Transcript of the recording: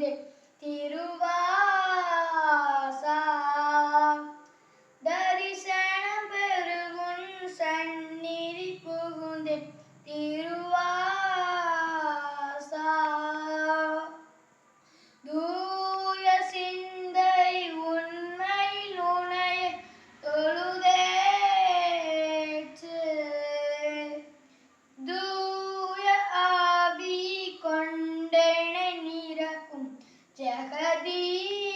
donde જગદી